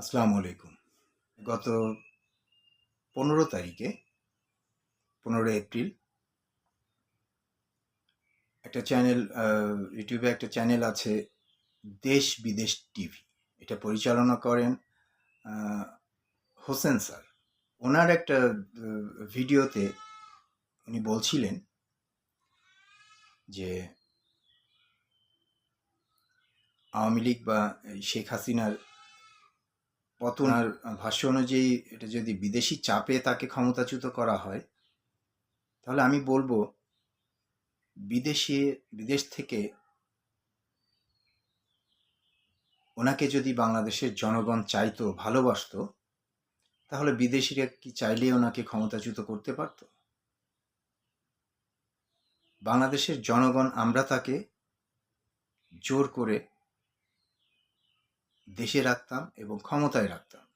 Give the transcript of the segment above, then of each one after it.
আসসালামু আলাইকুম। গত পনেরো তারিখে পনেরো এপ্রিল, একটা চ্যানেল ইউটিউবে একটা চ্যানেল আছে দেশ বিদেশ টিভি। এটা পরিচালনা করেন হোসেন স্যার। ওনার একটা ভিডিওতে উনি বলছিলেন যে, আওয়ামী লীগ বা শেখ হাসিনার পতন আর ভাষ্য অনুযায়ী এটা যদি বিদেশি চাপে তাকে ক্ষমতাচ্যুত করা হয়, তাহলে আমি বলব বিদেশে, বিদেশ থেকে ওনাকে যদি বাংলাদেশের জনগণ চাইতো, ভালোবাসতো, তাহলে বিদেশিরা কি চাইলে ওনাকে ক্ষমতাচ্যুত করতে পারত? বাংলাদেশের জনগণ, আমরা তাকে জোর করে দেশে রাখতাম এবং ক্ষমতায় রাখতাম।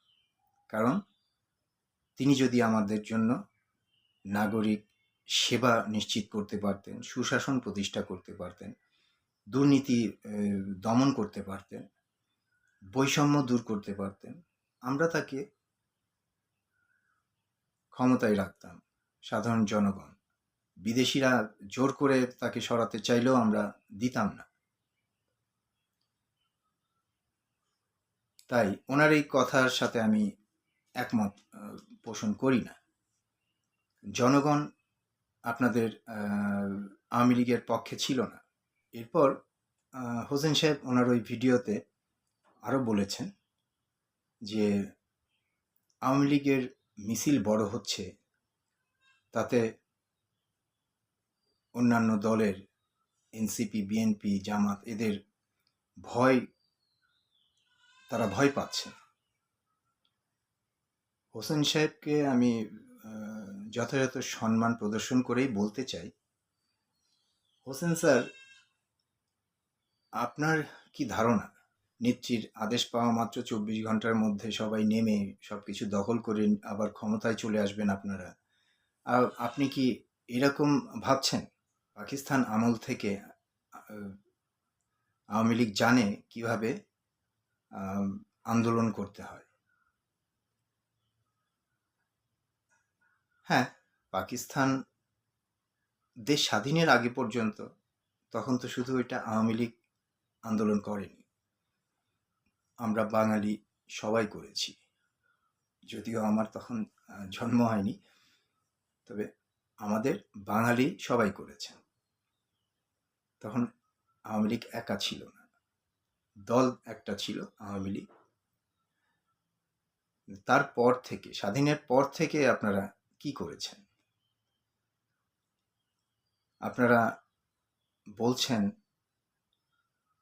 কারণ তিনি যদি আমাদের জন্য নাগরিক সেবা নিশ্চিত করতে পারতেন, সুশাসন প্রতিষ্ঠা করতে পারতেন, দুর্নীতি দমন করতে পারতেন, বৈষম্য দূর করতে পারতেন, আমরা তাকে ক্ষমতায় রাখতাম, সাধারণ জনগণ। বিদেশিরা জোর করে তাকে সরাতে চাইলেও আমরা দিতাম না। তাই ওনার এই কথার সাথে আমি একমত পোষণ করি না। জনগণ আপনাদের আওয়ামী লীগের পক্ষে ছিল না। এরপর হোসেন সাহেব ওনার ওই ভিডিওতে আরও বলেছেন যে আওয়ামী লীগের মিছিল বড় হচ্ছে, তাতে অন্যান্য দলের এনসিপি, বিএনপি, জামাত এদের ভয় তারা ভয় পাচ্ছে। হোসেন সাহেবকে আমি যথাযথ সম্মান প্রদর্শন করেই বলতে চাই। হোসেন স্যার, আপনার কি ধারণা? নেত্রীর আদেশ পাওয়া মাত্র চব্বিশ ঘণ্টার মধ্যে সবাই নেমে সব কিছু দখল করে আবার ক্ষমতায় চলে আসবেন আপনারা। আর আপনি কি এরকম ভাবছেন? পাকিস্তান আমল থেকে আওয়ামী লীগ জানে কীভাবে আন্দোলন করতে হয়। হ্যাঁ পাকিস্তান দেশ স্বাধীনের আগে পর্যন্ত তখন তো শুধু এটা আওয়ামী লীগ আন্দোলন করেনি। আমরা বাঙালি সবাই করেছি। যদিও আমার তখন জন্ম হয়নি, তবে আমাদের বাঙালি সবাই করেছেন। তখন আওয়ামী লীগ একা ছিল না। দল একটা ছিল আওয়ামী লীগ। তারপর থেকে, স্বাধীনের পর থেকে আপনারা কি করেছেন? আপনারা বলছেন,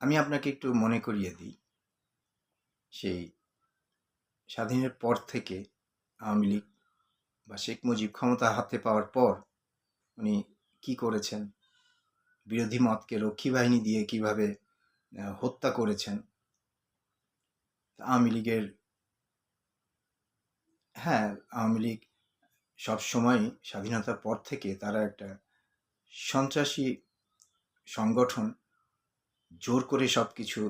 আমি আপনাকে একটু মনে করিয়ে দিই, সেই স্বাধীনের পর থেকে আওয়ামী লীগ বা শেখ মুজিব ক্ষমতা হাতে পাওয়ার পর উনি কি করেছেন? বিরোধী মতকে রক্ষী বাহিনী দিয়ে কীভাবে হত্যা করেছেন। আওয়ামী লীগের হ্যাঁ আওয়ামী লীগ সবসময় স্বাধীনতার পর থেকে তারা একটা সন্ত্রাসী সংগঠন জোর করে সব কিছু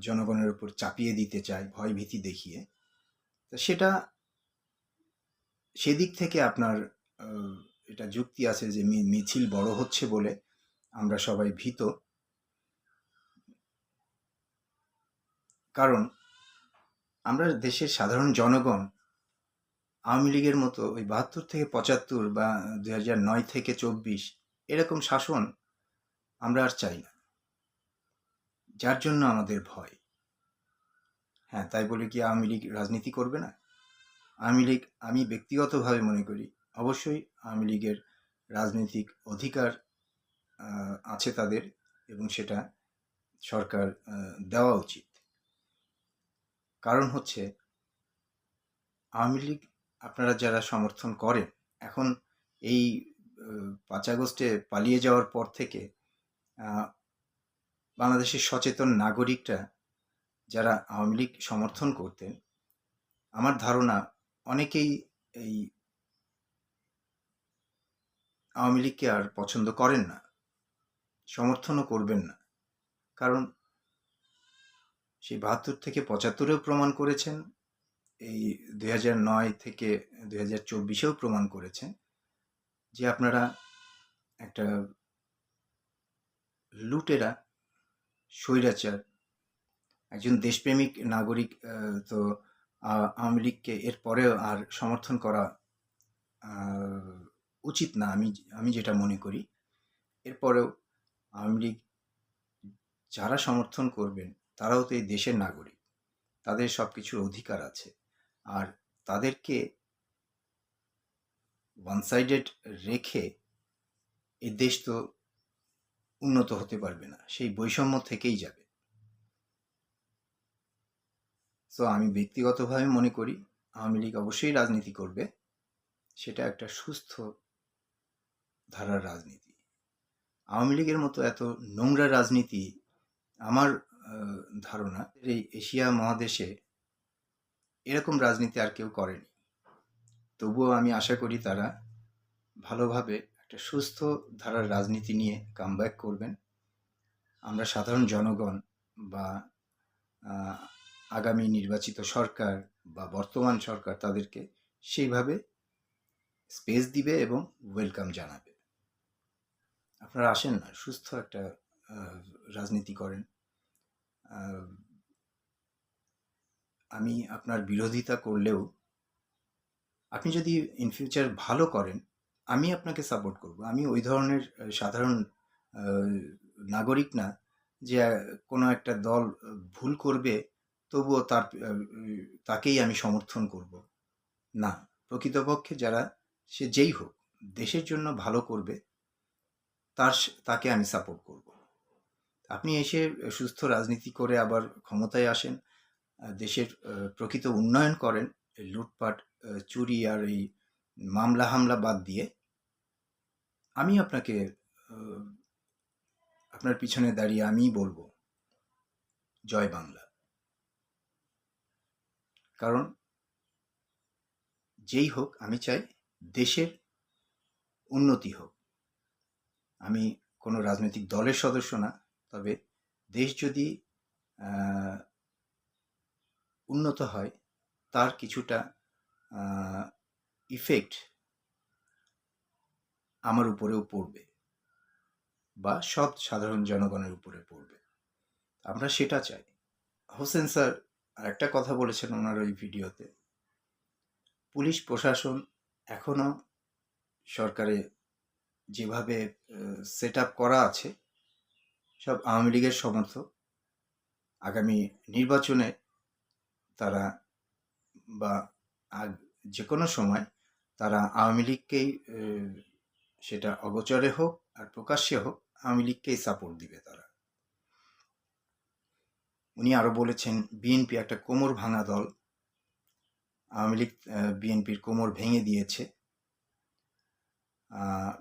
জনগণের উপর চাপিয়ে দিতে চায় ভয় ভীতি দেখিয়ে। তো সেটা সেদিক থেকে আপনার এটা যুক্তি আছে যে মিছিল বড় হচ্ছে বলে আমরা সবাই ভীত। কারণ আমরা দেশের সাধারণ জনগণ আওয়ামী লীগের মতো ওই বাহাত্তর থেকে পঁচাত্তর বা হাজার নয় থেকে চব্বিশ এরকম শাসন আমরা আর চাই না। যার জন্য আমাদের ভয়। হ্যাঁ তাই বলে কি আওয়ামী লীগ রাজনীতি করবে না? আওয়ামী লীগ আমি ব্যক্তিগতভাবে মনে করি অবশ্যই আওয়ামী লীগের রাজনৈতিক অধিকার আছে তাদের এবং সেটা সরকার দেওয়া উচিত। কারণ হচ্ছে, আওয়ামী লীগ আপনারা যারা সমর্থন করেন, এখন এই পাঁচ আগস্টে পালিয়ে যাওয়ার পর থেকে বাংলাদেশের সচেতন নাগরিকরা যারা আওয়ামী লীগ সমর্থন করতেন, আমার ধারণা অনেকেই এই আওয়ামী লীগকে আর পছন্দ করেন না, সমর্থনও করবেন না। কারণ সেই বাহাত্তর থেকে পঁচাত্তরেও প্রমাণ করেছেন। এই দুই নয় থেকে দুই হাজার চব্বিশেও প্রমাণ করেছেন যে আপনারা একটা লুটেরা, স্বৈরাচার, একজন দেশপ্রেমিক নাগরিক তো আওয়ামী লীগকে এর পরেও আর সমর্থন করা উচিত না আমি আমি যেটা মনে করি। এরপরেও আওয়ামী লীগ যারা সমর্থন করবেন তারাও তো এই দেশের নাগরিক। তাদের সব কিছুর অধিকার আছে। আর তাদেরকে ওয়ান সাইডেড রেখে এই দেশ তো উন্নত হতে পারবে না, সেই বৈষম্য থেকেই যাবে। সো আমি ব্যক্তিগতভাবে মনে করি, আওয়ামী লীগ অবশ্যই রাজনীতি করবে, সেটা একটা সুস্থ ধারার রাজনীতি। আওয়ামী লীগের মতো এত নোংরা রাজনীতি আমার ধারণা এই এশিয়া মহাদেশে এরকম রাজনীতি আর কেউ করেনি। তবুও আমি আশা করি তারা ভালোভাবে একটা সুস্থ ধারার রাজনীতি নিয়ে কামব্যাক করবেন। আমরা সাধারণ জনগণ বা আগামী নির্বাচিত সরকার বা বর্তমান সরকার তাদেরকে সেইভাবে স্পেস দিবে এবং ওয়েলকাম জানাবে। আপনারা আসেন না, সুস্থ একটা রাজনীতি করেন। আমি আপনার বিরোধিতা করলেও আপনি যদি ইন ফিউচার ভালো করেন, আমি আপনাকে সাপোর্ট করব। আমি ওই ধরনের সাধারণ নাগরিক না যে কোনো একটা দল ভুল করবে, তবুও তার তাকেই আমি সমর্থন করব। না, প্রকৃতপক্ষে যারা, সে যেই হোক, দেশের জন্য ভালো করবে, তার তাকে আমি সাপোর্ট করব। আপনি এসে সুস্থ রাজনীতি করে আবার ক্ষমতায় আসেন দেশের প্রকৃত উন্নয়ন করেন লুটপাট চুরি আর এই মামলা হামলা বাদ দিয়ে, আমি আপনাকে আপনার পিছনে দাঁড়িয়ে আমিই বলব, জয় বাংলা। কারণ যেই হোক, আমি চাই দেশের উন্নতি হোক। আমি কোনো রাজনৈতিক দলের সদস্য না তবে দেশ যদি উন্নত হয়, তার কিছুটা ইফেক্ট আমার উপরেও পড়বে বা সব সাধারণ জনগণের উপরে পড়বে। আমরা সেটা চাই। হোসেন স্যার আর একটা কথা বলেছেন ওনার ওই ভিডিওতে। পুলিশ প্রশাসন এখনও সরকারে যেভাবে সেট করা আছে সব আওয়ামী লীগের সমর্থক। আগামী নির্বাচনে তারা বা যে কোনো সময় তারা আওয়ামী লীগকেই সেটা অগোচরে হোক আর প্রকাশ্যে হোক, আওয়ামী লীগকেই সাপোর্ট দিবে তারা। উনি আরও বলেছেন, বিএনপি একটা কোমর ভাঙা দল। আওয়ামী লীগ বিএনপির কোমর ভেঙে দিয়েছে।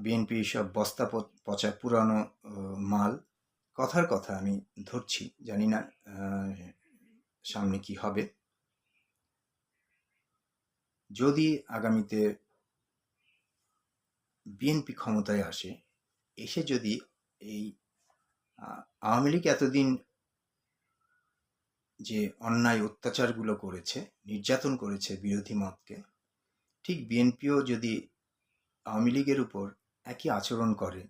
বিএনপি সব বস্তা পচা পুরানো মাল। কথার কথা আমি ধরছি, জানি না সামনে কি হবে। যদি আগামীতে বিএনপি ক্ষমতায় আসে, এসে যদি এই আওয়ামী লীগ এতদিন যে অন্যায় অত্যাচারগুলো করেছে, নির্যাতন করেছে বিরোধী মতকে, ঠিক বিএনপিও যদি আওয়ামী লীগের উপর একই আচরণ করে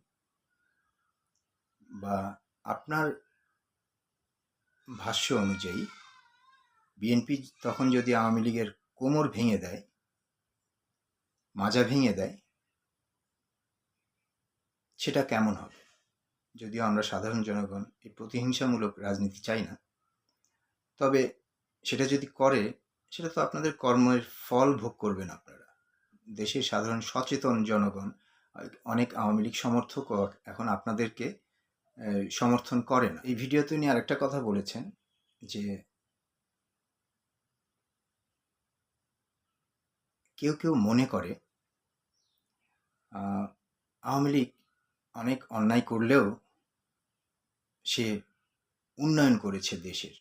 বা আপনার ভাষ্য অনুযায়ী বিএনপি তখন যদি আওয়ামী লীগের কোমর ভেঙে দেয়, মাজা ভেঙে দেয়, সেটা কেমন হবে? যদিও আমরা সাধারণ জনগণ এই প্রতিহিংসামূলক রাজনীতি চাই না। তবে সেটা যদি করে, সেটা তো আপনাদের কর্মের ফল ভোগ করবেন আপনারা। দেশের সাধারণ সচেতন জনগণ, অনেক আওয়ামী লীগ সমর্থকও এখন আপনাদেরকে সমর্থন করে না। এই ভিডিওতে উনি আরেকটা কথা বলেছেন যে, কেউ কেউ মনে করে আওয়ামী লীগ অনেক অন্যায় করলেও সে উন্নয়ন করেছে দেশের।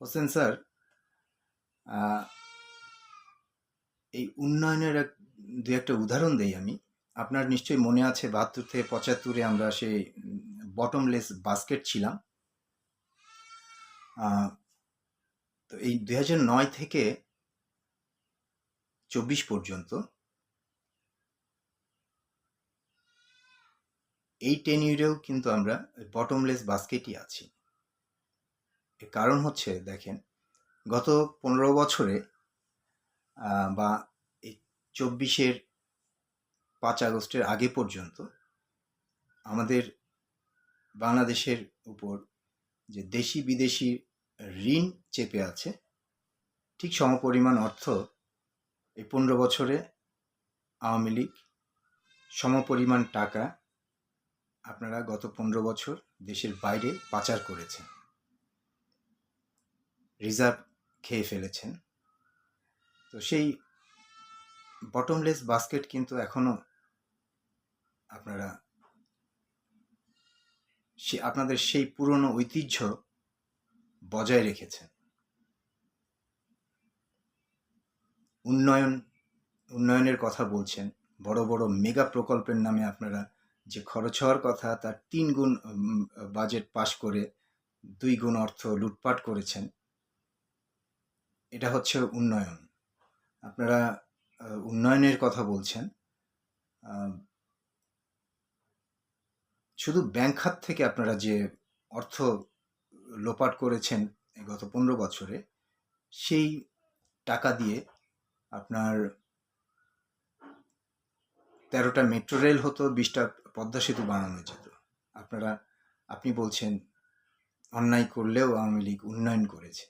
হোসেন স্যার এই উন্নয়নের এক, দু একটা উদাহরণ দেই আমি। আপনার নিশ্চয়ই মনে আছে বাহাত্তর থেকে পঁচাত্তরে আমরা সেই বটমলেস বাস্কেট ছিলাম। তো এই দুই নয় থেকে চব্বিশ পর্যন্ত এই টেনিউরেও কিন্তু আমরা বটমলেস বাস্কেটই আছি। এর কারণ হচ্ছে, দেখেন, গত পনেরো বছরে বা এই চব্বিশের পাঁচ আগস্টের আগে পর্যন্ত আমাদের বাংলাদেশের উপর যে দেশি বিদেশি ঋণ চেপে আছে, ঠিক সমপরিমাণ অর্থ এই পনেরো বছরে আওয়ামী লীগ সমপরিমাণ টাকা আপনারা গত পনেরো বছর দেশের বাইরে পাচার করেছেন, রিজার্ভ খেয়ে ফেলেছেন। তো সেই বটমলেস বাস্কেট কিন্তু এখনও আপনারা সে, আপনাদের সেই পুরনো ঐতিহ্য বজায় রেখেছেন। উন্নয়ন, উন্নয়নের কথা বলছেন, বড় বড় মেগা প্রকল্পের নামে আপনারা যে খরচ হওয়ার কথা, তার তিন গুণ বাজেট পাশ করে দুই গুণ অর্থ লুটপাট করেছেন, এটা হচ্ছে উন্নয়ন। আপনারা উন্নয়নের কথা বলছেন শুধু ব্যাংক খাত থেকে আপনারা যে অর্থ লোপাট করেছেন গত পনেরো বছরে, সেই টাকা দিয়ে আপনার তেরোটা মেট্রো রেল হতো, বিশটা পদ্মা সেতু বানানো যেত। আপনারা, আপনি বলছেন, অন্যায় করলেও আওয়ামী লীগ উন্নয়ন করেছে।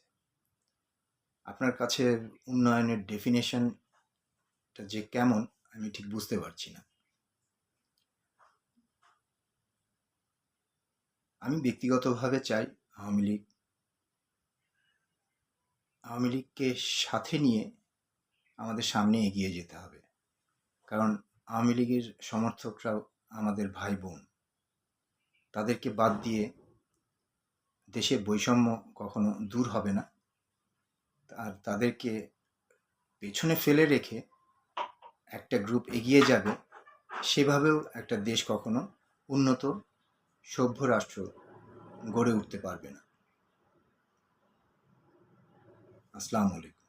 আপনার কাছে উন্নয়নের ডেফিনেশনটা যে কেমন, আমি ঠিক বুঝতে পারছি না। আমি ব্যক্তিগতভাবে চাই আওয়ামী লীগ। আওয়ামী লীগকে সাথে নিয়ে আমাদের সামনে এগিয়ে যেতে হবে। কারণ আওয়ামী লীগের সমর্থকরাও আমাদের ভাই বোন। তাদেরকে বাদ দিয়ে দেশের বৈষম্য কখনো দূর হবে না। আর তাদেরকে পেছনে ফেলে রেখে একটা গ্রুপ এগিয়ে যাবে, সেভাবেও একটা দেশ কখনো উন্নত সভ্য রাষ্ট্র গড়ে উঠতে পারবে না। আসসালামু আলাইকুম।